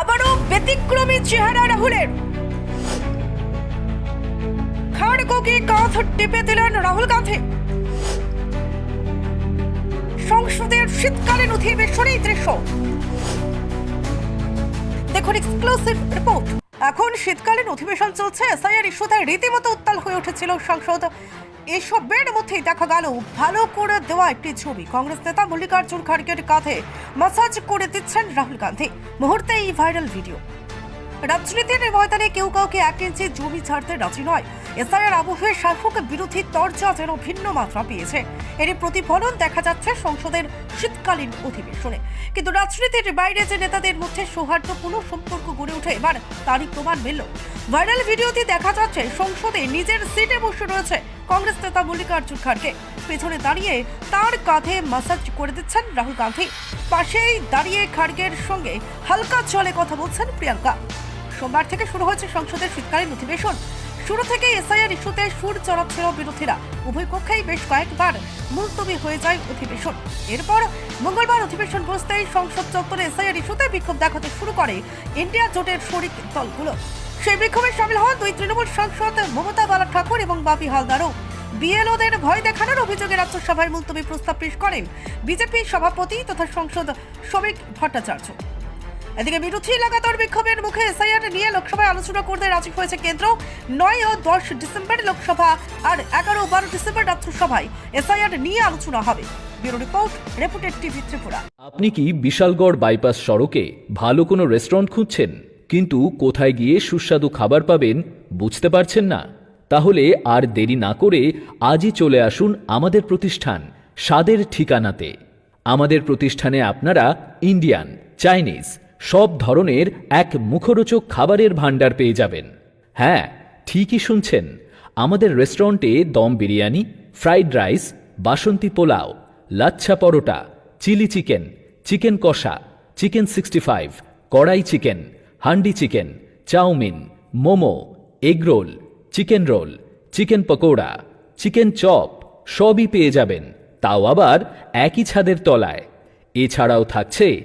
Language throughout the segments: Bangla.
আবারও ব্যতিক্রমী চেহারা রাহুলের। খাড়কোকে কাঁধ টিপে দিলেন রাহুল গান্ধী। সংসদের শীতকালীন অধিবেশনেই দৃশ্য। দেখুন এক্সক্লুসিভ রিপোর্ট এখন শীতকালীন অধিবেশন চলছে। এসআইআর ইস্যুতে রীতিমতো উত্তাল হয়ে উঠেছিল সংসদ। এসবের মধ্যেই দেখা গেল, ভালো করে দেওয়া একটি ছবি। কংগ্রেস নেতা মল্লিকার্জুন খাড়গের কাঁধে মাসাজ করে দিচ্ছেন রাহুল গান্ধী। মুহূর্তে এই ভাইরাল ভিডিও। রাজনীতির ময়দানে কেউ কাউকে এক ইঞ্চি জমি ছাড়তে রাজি নয়। এসআইআর আবহে শাসক বিরোধী তর্জা যেন ভিন্ন মাত্রা পেয়েছে। এর প্রতিফলন দেখা যাচ্ছে সংসদের শীতকালীন অধিবেশনে। কিন্তু রাজনীতির বাইরে যে নেতাদের মধ্যে সৌহার্দ্যপূর্ণ সম্পর্ক গড়ে ওঠে, এবার তারই প্রমাণ মিলল। ভাইরাল ভিডিওতে দেখা যাচ্ছে সংসদে নিজের সিটে বসে রয়েছে কংগ্রেস নেতা মল্লিকার্জুন খাড়গে। পেছনে দাঁড়িয়ে তার কাঁধে মাসাজ করে দিচ্ছেন রাহুল গান্ধী। পাশেই দাঁড়িয়ে খাড়গের সঙ্গে হালকা চলে কথা বলছেন প্রিয়াঙ্কা। সোমবার থেকে শুরু হয়েছে সংসদের শীতকালীন অধিবেশন। শুরু থেকে এসআইআর ইস্যুতে সুর চড়াচ্ছিল বিরোধীরা। উভয় পক্ষেই বেশ কয়েকবার মুলতবি হয়ে যায় অধিবেশন। এরপর মঙ্গলবার অধিবেশন বসতেই সংসদ চত্বরে এসআইআর ইস্যুতে বিক্ষোভ দেখাতে শুরু করে ইন্ডিয়া জোটের শরিক দলগুলো। সেই বিক্ষোভে সামিল হন দুই তৃণমূল সাংসদ মমতা বালা ঠাকুর এবং বাপি হালদারও। বিএলওদের ভয় দেখানোর অভিযোগে রাজ্যসভায় মুলতবি প্রস্তাব পেশ করেন বিজেপি সভাপতি তথা সংসদ শ্রমিক ভট্টাচার্য। এদিকে বিরোধী লাগাতার বিক্ষোভের মুখে এসআইআর নিয়ে লোকসভায় আলোচনা করতে রাজি হয়েছে কেন্দ্র। নয় ও দশ ডিসেম্বর লোকসভা আর এগারো বারো ডিসেম্বর রাজ্যসভায় এসআইআর নিয়ে আলোচনা হবে। আপনি কি বিশালগড় বাইপাস সড়কে ভালো কোনো রেস্টুরেন্ট খুঁজছেন? কিন্তু কোথায় গিয়ে সুস্বাদু খাবার পাবেন বুঝতে পারছেন না? তাহলে আর দেরি না করে আজই চলে আসুন আমাদের প্রতিষ্ঠান, স্বাদের ঠিকানাতে। আমাদের প্রতিষ্ঠানে আপনারা ইন্ডিয়ান, চাইনিজ সব ধরনের এক মুখরোচক খাবারের ভাণ্ডার পেয়ে যাবেন। হ্যাঁ ঠিকই শুনছেন। আমাদের রেস্টুরেন্টে dum biryani, fried rice, Basanti pulao, lachha paratha, chilli chicken chicken kosha, chicken sixty five, kadai chicken, handi chicken, chowmein, momo egg roll chicken roll, chicken pakora, chicken chop, সবই পেয়ে যাবেন। তাও আবার একই ছাদের তলায়। এছাড়াও থাকছে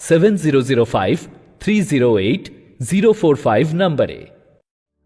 seven zero zero five three zero eight zero four five নম্বরে